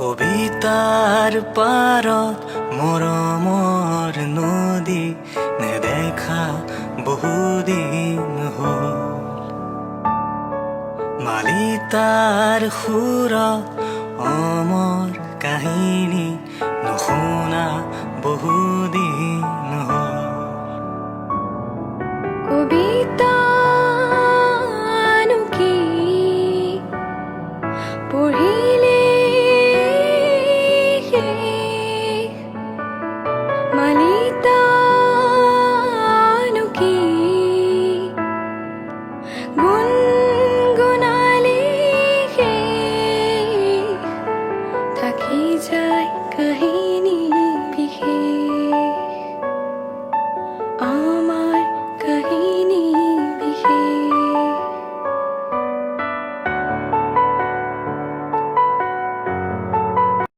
কবিতার পাৰত মৰমৰ নদী নেদেখা বহুদিন হ'ল। মালিতাৰ সুৰত অমৰ কাহিনী নুশুনা বহুদিন হ'ল। কবিতানো কি গুণগুণালে শেষ থাকি যায় কাহিনী।